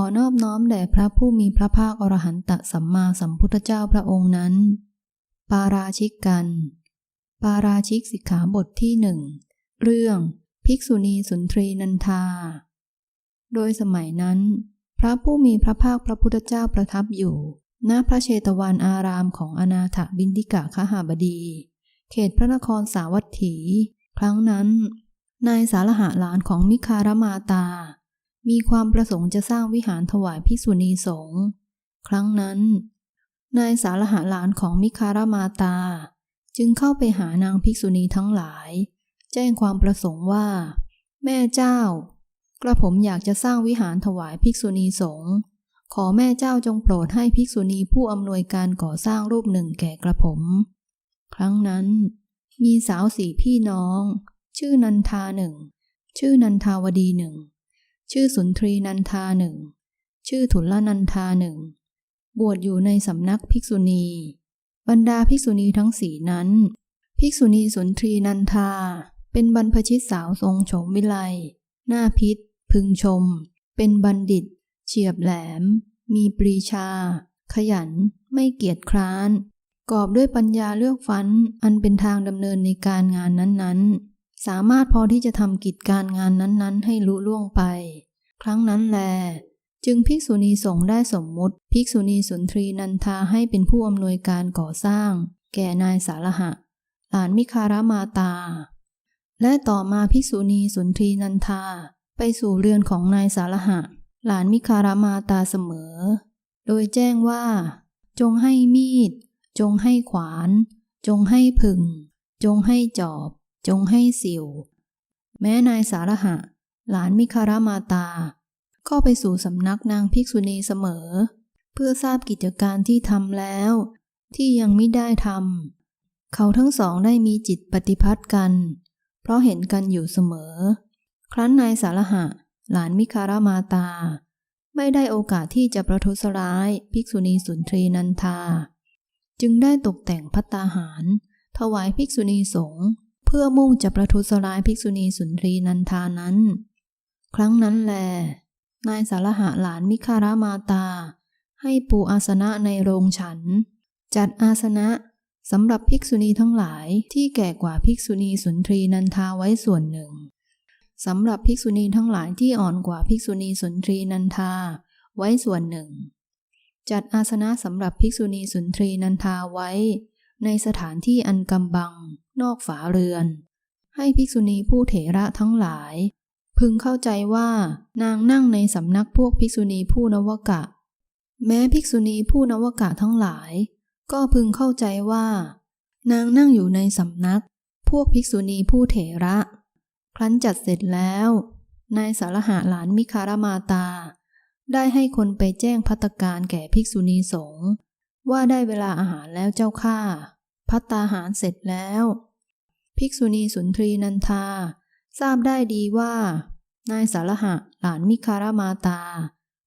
อนอบน้อมแด่พระผู้มีพระภาคอรหันตสัมมาสัมพุทธเจ้าพระองค์นั้น ปาราชิกกัน ปาราชิกสิกขาบทที่หนึ่ง เรื่องภิกษุณีสุนทรีนันทา โดยสมัยนั้น พระผู้มีพระภาคพระพุทธเจ้าประทับอยู่ณพระเชตวันอารามของอนาถบินทิกะขหาบดี เขตพระนครสาวัตถี ครั้งนั้น นายสารหะหลานของมิคารมาตา มีความประสงค์จะสร้างวิหารถวายภิกษุณีสงฆ์ครั้งนั้น นายสารหะหลานของมิคารมาตา จึงเข้าไปหานางภิกษุณีทั้งหลาย แจ้งความประสงค์ว่า แม่เจ้า กระผมอยากจะสร้างวิหารถวายภิกษุณีสงฆ์ขอแม่เจ้าจงโปรดให้ภิกษุณีผู้อำนวยการก่อสร้างรูปหนึ่งแก่กระผม ครั้งนั้น มีสาวสี่พี่น้อง ชื่อนันทาหนึ่ง ชื่อนันทาวดีหนึ่ง ชื่อสุนทรีนันทาหนึ่ง ชื่อทุลนันทาหนึ่ง บวชอยู่ในสำนักภิกษุณี บรรดาภิกษุณีทั้งสี่นั้น ภิกษุณีสุนทรีนันทา เป็นบรรพชิตสาวทรงโฉมวิไล หน้าพิษ พึงชม เป็นบัณฑิต เฉียบแหลม มีปรีชา ขยัน ไม่เกียจคร้าน กอบด้วยปัญญาเลือกฟัน อันเป็นทางดำเนินในการงานนั้นๆ สามารถพอที่จะทำกิจการงานนั้น ๆ ให้ลุล่วงไป ครั้งนั้นแล จึงภิกษุณีสงฆ์ได้สมมุติ ภิกษุณีสุนทรีนันทาให้เป็นผู้อำนวยการก่อสร้าง แก่นายสารหะ หลานมิคารมาตา และต่อมาภิกษุณีสุนทรีนันทา ไปสู่เรือนของนายสารหะ หลานมิคารมาตาเสมอ โดยแจ้งว่า จงให้มีด จงให้ขวาน จงให้ผึ่ง จงให้จอบ จงให้สิว แม้นายสารหะ หลานมิคารมาตา ก็ไปสู่สำนักนางภิกษุณีเสมอ เพื่อทราบกิจการที่ทำแล้ว ที่ยังไม่ได้ทำเขาทั้งสองได้มีจิตปฏิพัทธ์กัน เพราะเห็นกันอยู่เสมอ ครั้นนายสารหะ หลานมิคารมาตา ไม่ได้โอกาสที่จะประทุษร้ายภิกษุณีสุนทรีนันทา จึงได้ตกแต่งพัตตาหาร ถวายภิกษุณีสงฆ์ เพื่อมุ่งจะประทุษร้ายภิกษุณีสุนทรีนันทานั้น ครั้งนั้นแล นายสารหะหลานมิคารมาตา ให้ปูอาสนะในโรงฉัน จัดอาสนะสำหรับภิกษุณีทั้งหลายที่แก่กว่าภิกษุณีสุนทรีนันทาไว้ส่วนหนึ่งสำหรับภิกษุณีทั้งหลายที่อ่อนกว่าภิกษุณีสุนทรีนันทาไว้ส่วนหนึ่ง จัดอาสนะสำหรับภิกษุณีสุนทรีนันทาไว้ ในสถานที่อันกำบัง นอกฝาเรือน ให้ภิกษุณีผู้เถระทั้งหลาย พึงเข้าใจว่า นางนั่งในสำนักพวกภิกษุณีผู้นวกะ แม้ภิกษุณีผู้นวกะทั้งหลาย ก็พึงเข้าใจว่า นางนั่งอยู่ในสำนัก พวกภิกษุณีผู้เถระ ครั้นจัดเสร็จแล้วนายสารหะหลานมิคารมาตา ได้ให้คนไปแจ้งพัตการแก่ภิกษุณีสงฆ์ ว่าได้เวลาอาหารแล้วเจ้าข้าพัตตาหารเสร็จแล้ว ภิกษุณีสุนทรีนันทา ทราบได้ดีว่า นายสารหะหลานมิคารมาตา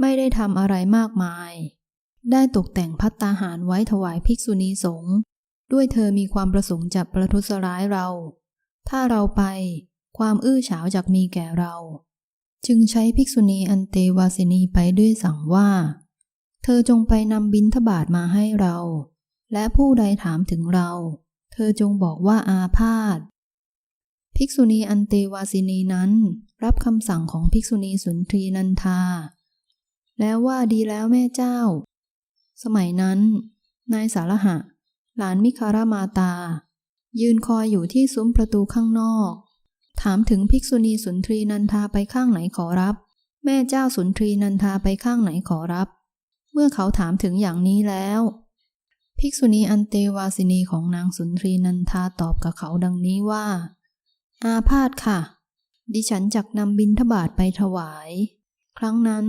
ไม่ได้ทำอะไรมากมาย ได้ตกแต่งพัตตาหารไว้ถวายภิกษุณีสงฆ์ด้วยเธอมีความประสงค์จะประทุษร้ายเรา ถ้าเราไปความอื้อฉาวจากมีแก่เรา จึงใช้ภิกษุณีอันเตวาสินีไปด้วยสั่งว่า เธอจงไปนำบิณฑบาตมาให้เรา และผู้ใดถามถึงเรา เธอจงบอกว่าอาพาธ ภิกษุณีอันเตวาสินีนั้น รับคำสั่งของภิกษุณีสุนทรีนันทา แล้วว่าดีแล้วแม่เจ้า สมัยนั้น นายสารหะ หลานมิคารามาตา ยืนคอยอยู่ที่ซุ้มประตูข้างนอก ถามถึงภิกษุณีสุนทรีนันทาไปข้างไหนขอรับ แม่เจ้าสุนทรีนันทาไปข้างไหนขอรับ เมื่อเขาถามถึงอย่างนี้แล้ว ภิกษุณีอันเตวาสินีของนางสุนทรีนันทาตอบกับเขาดังนี้ว่า อาพาธค่ะ ดิฉันจักนำบิณฑบาตไปถวาย ครั้งนั้น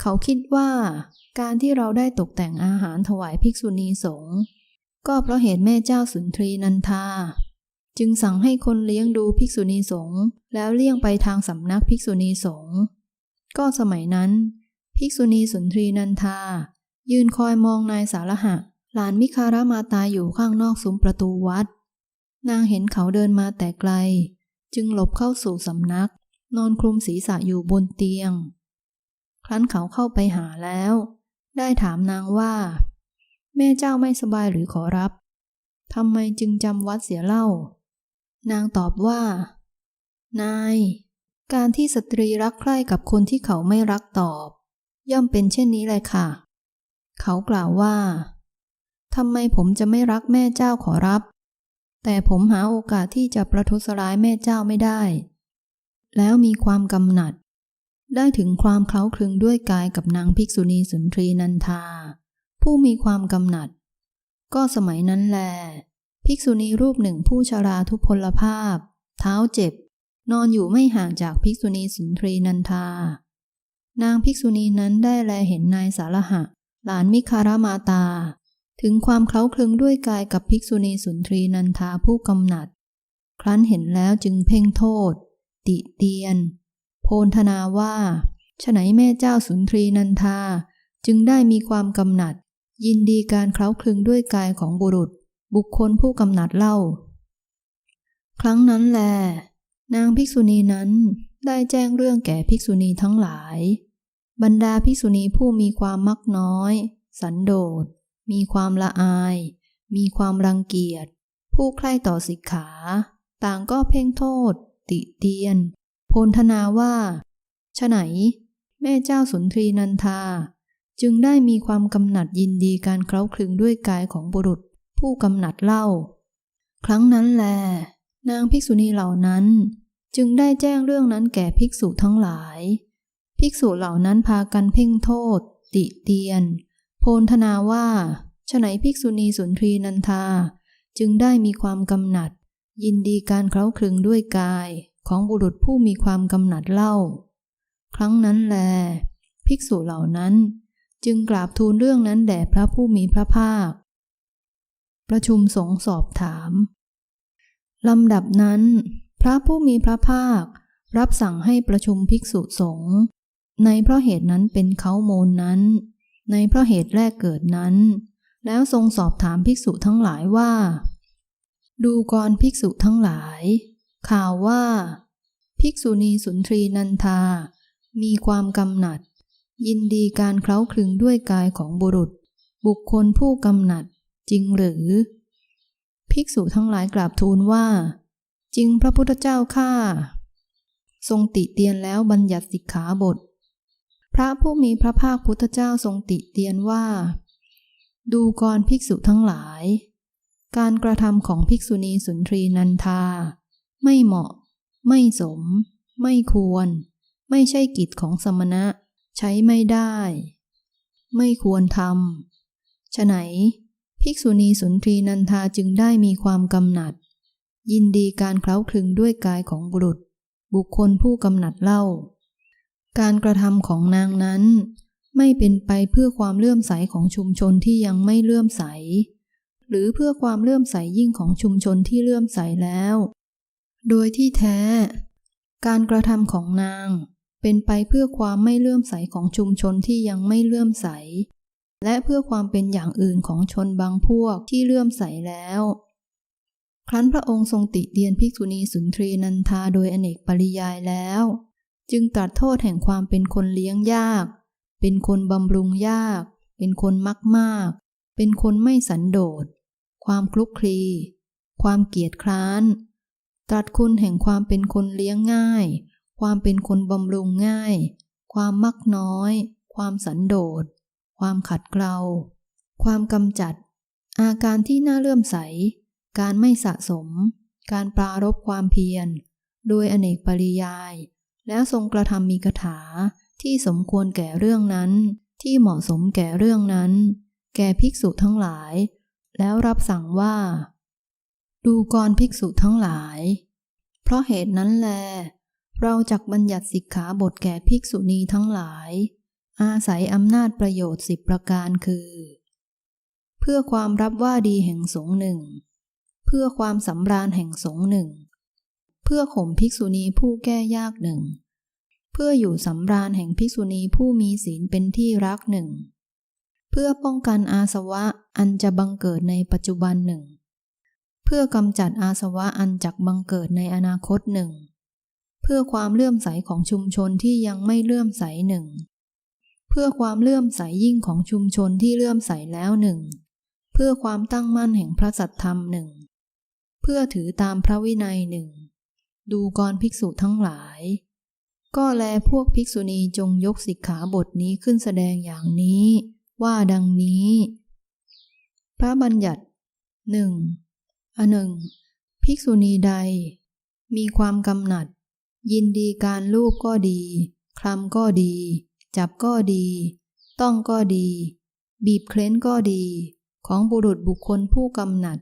เขาคิดว่า การที่เราได้ตกแต่งอาหารถวายภิกษุณีสงฆ์ก็เพราะเหตุแม่เจ้าสุนทรีนันทา จึงสั่งให้คนเลี้ยงดูภิกษุณีสงฆ์แล้วเลี่ยงไปทางสำนักภิกษุณีสงฆ์ก็สมัยนั้น ภิกษุณีสุนทรีนันทา ยืนคอยมองนายสารหะ หลานมิคารามาตาอยู่ข้างนอกซุ้มประตูวัด นางเห็นเขาเดินมาแต่ไกล จึงหลบเข้าสู่สำนัก นอนคลุมศีรษะอยู่บนเตียง ครั้นเขาเข้าไปหาแล้ว ได้ถามนางว่า แม่เจ้าไม่สบายหรือขอรับทำไมจึงจำวัดเสียเล่า นางตอบว่า นาย การที่สตรีรักใคร่กับคนที่เขาไม่รักตอบ ย่อมเป็นเช่นนี้เลยค่ะ เขากล่าวว่าทำไมผมจะไม่รักแม่เจ้าขอรับ แต่ผมหาโอกาสที่จะประทุษร้ายแม่เจ้าไม่ได้ แล้วมีความกำหนัด ได้ถึงความเคล้าคลึงด้วยกายกับนางภิกษุณีสุนทรีนันทา ผู้มีความกำหนัด ก็สมัยนั้นแล ภิกษุณีรูปหนึ่งผู้ชราทุพพลภาพ เท้าเจ็บ นอนอยู่ไม่ห่างจากภิกษุณีสุนทรีนันทา นางภิกษุณีนั้นได้แลเห็นนายสารหะ หลานมิคารมาตา ถึงความเคล้าคลึงด้วยกายกับภิกษุณีสุนทรีนันทาผู้กำหนัด ครั้นเห็นแล้วจึงเพ่งโทษ ติเตียน โพนธนาว่าฉไหนแม่เจ้าสุนทรีนันทา จึงได้มีความกำหนัด ยินดีการเคล้าคลึงด้วยกายของบุรุษ บุคคลผู้กำหนัดเล่า ครั้งนั้นแล นางภิกษุณีนั้น ได้แจ้งเรื่องแก่ภิกษุณีทั้งหลาย บรรดาภิกษุณีผู้มีความมักน้อย สันโดษ มีความละอาย มีความรังเกียจ ผู้ใคร่ต่อสิกขา ต่างก็เพ่งโทษ ติเตียน โพนธนาว่าฉไหน แม่เจ้าสุนทรีนันทา จึงได้มีความกำหนัดยินดีการเคล้าคลึงด้วยกายของบุรุษ ผู้กำหนัดเล่า ครั้งนั้นแล นางภิกษุณีเหล่านั้น จึงได้แจ้งเรื่องนั้นแก่ภิกษุทั้งหลาย ภิกษุเหล่านั้นพากันเพ่งโทษ ติเตียน โพนธนาว่าฉไหนภิกษุณีสุนทรีนันทา จึงได้มีความกำหนัด ยินดีการเคล้าคลึงด้วยกายของบุรุษผู้มีความกำหนัดเล่า ครั้งนั้นแล ภิกษุเหล่านั้น จึงกราบทูลเรื่องนั้นแด่พระผู้มีพระภาค ประชุมสงสอบถามลำดับนั้น พระผู้มีพระภาครับสั่งให้ประชุมภิกษุสงฆ์ในเพราะเหตุนั้นเป็นเขาโมลนั้น ในเพราะเหตุแรกเกิดนั้น แล้วทรงสอบถามภิกษุทั้งหลายว่า ดูกรภิกษุทั้งหลาย ข่าวว่า ภิกษุณีสุนทรีนันทา มีความกำหนัด ยินดีการเคล้าคลึงด้วยกายของบุรุษ บุคคลผู้กำหนัดจริงหรือ ภิกษุทั้งหลายกราบทูลว่า จริงพระพุทธเจ้าข้าทรงติเตียนแล้วบัญญัติสิกขาบท พระผู้มีพระภาคพุทธเจ้าทรงติเตียนว่า ดูกรภิกษุทั้งหลาย การกระทำของภิกษุณีสุนทรีนันทา ไม่เหมาะ ไม่สม ไม่ควร ไม่ใช่กิจของสมณะ ใช้ไม่ได้ ไม่ควรทำฉะไหน ภิกษุณีสุนทรีนันทาจึงได้มีความกำหนัด ยินดีการเคล้าคลึงด้วยกายของบุรุษ บุคคลผู้กำหนัดเล่า การกระทำของนางนั้น ไม่เป็นไปเพื่อความเลื่อมใสของชุมชนที่ยังไม่เลื่อมใส หรือเพื่อความเลื่อมใสยิ่งของชุมชนที่เลื่อมใสแล้ว โดยที่แท้ การกระทำของนาง เป็นไปเพื่อความไม่เลื่อมใสของชุมชนที่ยังไม่เลื่อมใส และเพื่อความเป็นอย่างอื่นของชนบางพวกที่เลื่อมใสแล้ว ครั้นพระองค์ทรงติเตียนภิกษุณีสุนทรีนันทาโดยอเนกปริยายแล้ว จึงตรัสโทษแห่งความเป็นคนเลี้ยงยาก เป็นคนบำรุงยาก เป็นคนมักมาก เป็นคนไม่สันโดษ ความคลุกคลี ความเกียจคร้าน ตรัสคุณแห่งความเป็นคนเลี้ยงง่าย ความเป็นคนบำรุงง่าย ความมักน้อย ความสันโดษ ความขัดเกลา ความกำจัด อาการที่น่าเลื่อมใส การไม่สะสม การปรารบความเพียร โดยอเนกปริยาย แล้วทรงกระทำมีคาถาที่สมควรแก่เรื่องนั้น ที่เหมาะสมแก่เรื่องนั้น แก่ภิกษุทั้งหลาย แล้วรับสั่งว่า ดูกรภิกษุทั้งหลาย เพราะเหตุนั้นแล เราจักบัญญัติสิกขาบทแก่ภิกษุณีทั้งหลาย อาศัยอำนาจประโยชน์สิบประการคือ เพื่อความรับว่าดีแห่งสงหนึ่ง พื่อความสำราญแห่งสงฆ์หนึ่ง เพื่อข่มภิกษุณีผู้แก้ยากหนึ่ง เพื่ออยู่สำราญแห่งภิกษุณีผู้มีศีลเป็นที่รักหนึ่ง เพื่อป้องกันอาสวะอันจะบังเกิดในปัจจุบันหนึ่ง เพื่อกำจัดอาสวะอันจักบังเกิดในอนาคตหนึ่ง เพื่อความเลื่อมใสของชุมชนที่ยังไม่เลื่อมใสหนึ่ง เพื่อความเลื่อมใสยิ่งของชุมชนที่เลื่อมใสแล้วหนึ่งเพื่อความตั้งมั่นแห่งพระสัตธรรมหนึ่ง เพื่อถือตามพระวินัยหนึ่ง ดูกรภิกษุทั้งหลาย ก็แลพวกภิกษุณีจงยกสิกขาบทนี้ขึ้นแสดงอย่างนี้ ว่าดังนี้ พระบัญญัติหนึ่งอันหนึ่ง ภิกษุณีใด มีความกำหนัด ยินดีการลูบก็ดี คลำก็ดี จับก็ดี ต้องก็ดี บีบเคล้นก็ดี ของบุรุษบุคคลผู้กำหนัด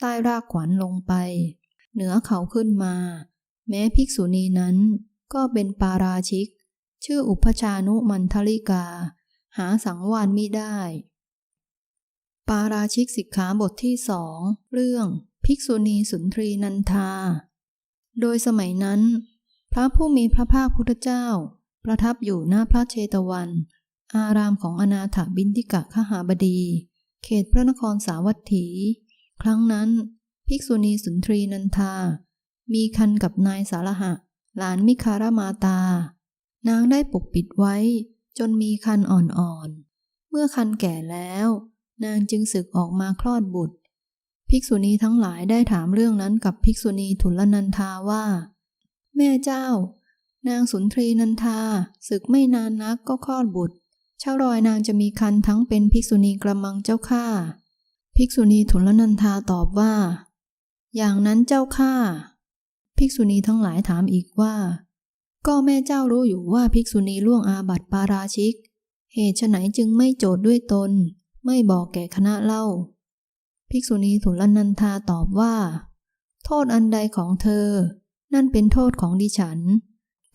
ใต้รากขวัญลงไป เหนือเขาขึ้นมา แม้ภิกษุณีนั้นก็เป็นปาราชิก ชื่ออุปชานุมันทลิกา หาสังวานมิได้ ปาราชิกสิกขาบทที่สองเรื่องภิกษุณีสุนทรีนันทา โดยสมัยนั้น พระผู้มีพระภาคพุทธเจ้า ประทับอยู่หน้าพระเชตวัน อารามของอนาถบินทิกะขหาบดี เขตพระนครสาวัตถี ครั้งนั้น ภิกษุณีสุนทรีนันทา มีคันกับนายสารหะ หลานมิคารมาตา นางได้ปกปิดไว้ จนมีคันอ่อนๆ เมื่อคันแก่แล้ว นางจึงสึกออกมาคลอดบุตร ภิกษุณีทั้งหลายได้ถามเรื่องนั้นกับภิกษุณีทุลนันทาว่า แม่เจ้า นางสุนทรีนันทาศึกไม่นานนักก็คลอดบุตรเช่ารอยนางจะมีคันทั้งเป็นภิกษุณีกระมังเจ้าข้า ภิกษุณีทุลนันทาตอบว่า อย่างนั้นเจ้าข้าภิกษุณีทั้งหลายถามอีกว่า ก็แม่เจ้ารู้อยู่ว่าภิกษุณีล่วงอาบัติปาราชิก เหตุไฉนจึงไม่โจทย์ด้วยตน ไม่บอกแก่คณะเล่า ภิกษุณีทุลนันทาตอบว่า โทษอันใดของเธอ นั่นเป็นโทษของดิฉัน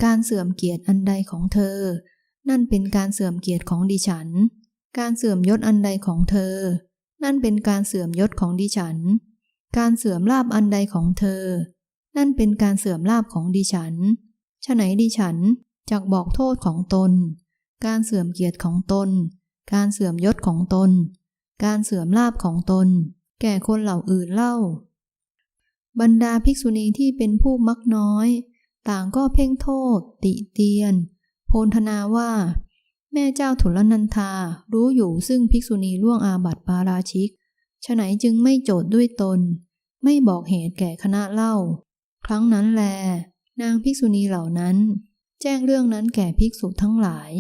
การเสื่อมเกียรติอันใดของเธอ นั่นเป็นการเสื่อมเกียรติของดิฉัน การเสื่อมยศอันใดของเธอ นั่นเป็นการเสื่อมยศของดิฉัน การเสื่อมลาบอันใดของเธอ นั่นเป็นการเสื่อมลาบของดิฉันฉะไหนดิฉันจักบอกโทษของตน การเสื่อมเกียรติของตน การเสื่อมยศของตน การเสื่อมลาบของตน แก่คนเหล่าอื่นเล่า บรรดาภิกษุณีที่เป็นผู้มักน้อย ต่างก็เพ่งโทษ ติเตียน โพนธนาว่า แม่เจ้าถุลนันทารู้อยู่ซึ่งภิกษุณีล่วงอาบัติปาราชิกฉะไหนจึงไม่โจทย์ด้วยตน ไม่บอกเหตุแก่คณะเล่า ครั้งนั้นแล นางภิกษุณีเหล่านั้น แจ้งเรื่องนั้นแก่ภิกษุทั้งหลาย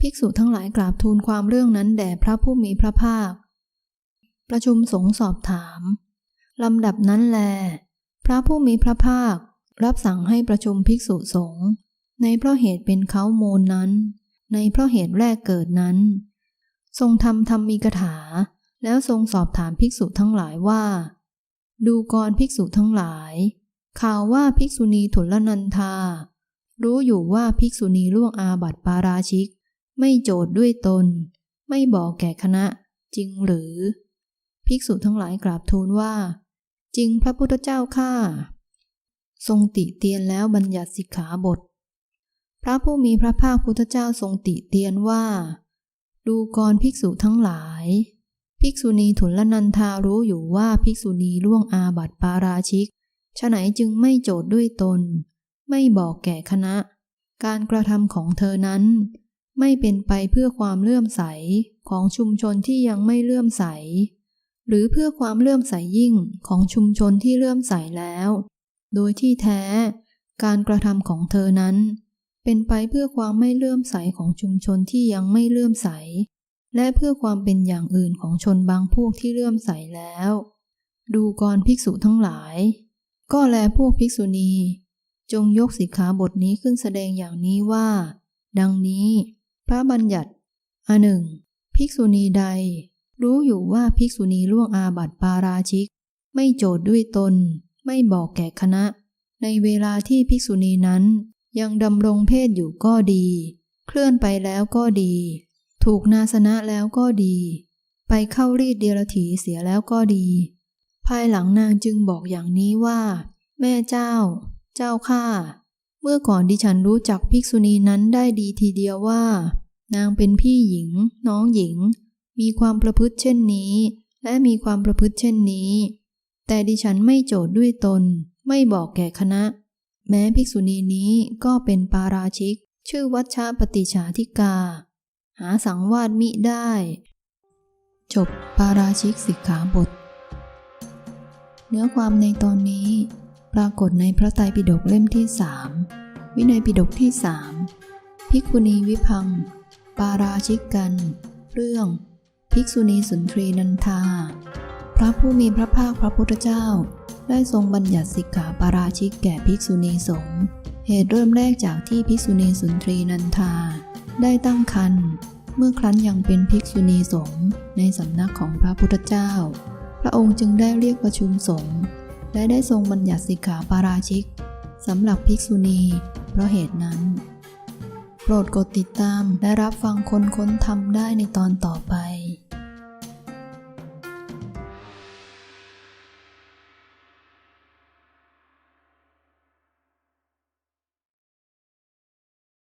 ภิกษุทั้งหลายกราบทูลความเรื่องนั้นแด่พระผู้มีพระภาค ประชุมสงสอบถามลำดับนั้นแล พระผู้มีพระภาครับสั่งให้ประชุมภิกษุสงฆ์ในเพราะเหตุเป็นเขาโมลนั้น ในเพราะเหตุแรกเกิดนั้น ทรงทำธรรมมีกถา แล้วทรงสอบถามภิกษุทั้งหลายว่า ดูกรภิกษุทั้งหลาย ข่าวว่าภิกษุณีทุลนันทา รู้อยู่ว่าภิกษุณีล่วงอาบัติปาราชิก ไม่โจทย์ด้วยตน ไม่บอกแก่คณะ จริงหรือ ภิกษุทั้งหลายกราบทูลว่า จริงพระพุทธเจ้าข้าทรงติเตียนแล้วบัญญัติสิกขาบท พระผู้มีพระภาคพุทธเจ้าทรงติเตียนว่า ดูกรภิกษุทั้งหลาย ภิกษุณีทุลนันทารู้อยู่ว่าภิกษุณีล่วงอาบัติปาราชิกฉะไหนจึงไม่โจทย์ด้วยตน ไม่บอกแก่คณะ การกระทำของเธอนั้น ไม่เป็นไปเพื่อความเลื่อมใสของชุมชนที่ยังไม่เลื่อมใส หรือเพื่อความเลื่อมใสยิ่งของชุมชนที่เลื่อมใสแล้ว โดยที่แท้ การกระทำของเธอนั้น เป็นไปเพื่อความไม่เลื่อมใสของชุมชนที่ยังไม่เลื่อมใส และเพื่อความเป็นอย่างอื่นของชนบางพวกที่เลื่อมใสแล้ว ดูกรภิกษุทั้งหลาย ก็แลพวกภิกษุณี จงยกสิกขาบทนี้ขึ้นแสดงอย่างนี้ว่า ดังนี้ พระบัญญัติอันหนึ่งภิกษุณีใด รู้อยู่ว่าภิกษุณีล่วงอาบัติปาราชิก ไม่โจทย์ด้วยตน ไม่บอกแก่คณะ ในเวลาที่ภิกษุณีนั้น ยังดำรงเพศอยู่ก็ดี เคลื่อนไปแล้วก็ดี ถูกนาสนะแล้วก็ดี ไปเข้ารีดเดียรถีเสียแล้วก็ดี ภายหลังนางจึงบอกอย่างนี้ว่า แม่เจ้า เจ้าข้าเมื่อก่อนดิฉันรู้จักภิกษุณีนั้นได้ดีทีเดียวว่า นางเป็นพี่หญิง น้องหญิง มีความประพฤติเช่นนี้ และมีความประพฤติเช่นนี้ แต่ดิฉันไม่โจทย์ด้วยตน ไม่บอกแก่คณะ แม้ภิกษุณีนี้ก็เป็นปาราชิก ชื่อวัชชะปฏิชาธิกา หาสังวาสมิได้ จบปาราชิกสิกขาบท เนื้อความในตอนนี้ปรากฏในพระไตรปิฎกเล่มที่สามวินัยปิฎกที่สามภิกขุณีวิพัง ปาราชิกกัน เรื่อง ภิกษุณีสุนทรีนันทา พระผู้มีพระภาคพระพุทธเจ้า ได้ทรงบัญญัติสิกขาปาราชิกแก่ภิกษุณีสงฆ์เหตุเริ่มแรกจากที่ภิกษุณีสุนทรีนันทา ได้ตั้งครรภ์เมื่อครั้นยังเป็นภิกษุณีสงฆ์ในสำนักของพระพุทธเจ้า พระองค์จึงได้เรียกประชุมสงฆ์และได้ทรงบัญญัติสิกขาปาราชิกสำหรับภิกษุณี เพราะเหตุนั้น โปรดกดติดตามและรับฟังคนค้นทำได้ในตอนต่อไป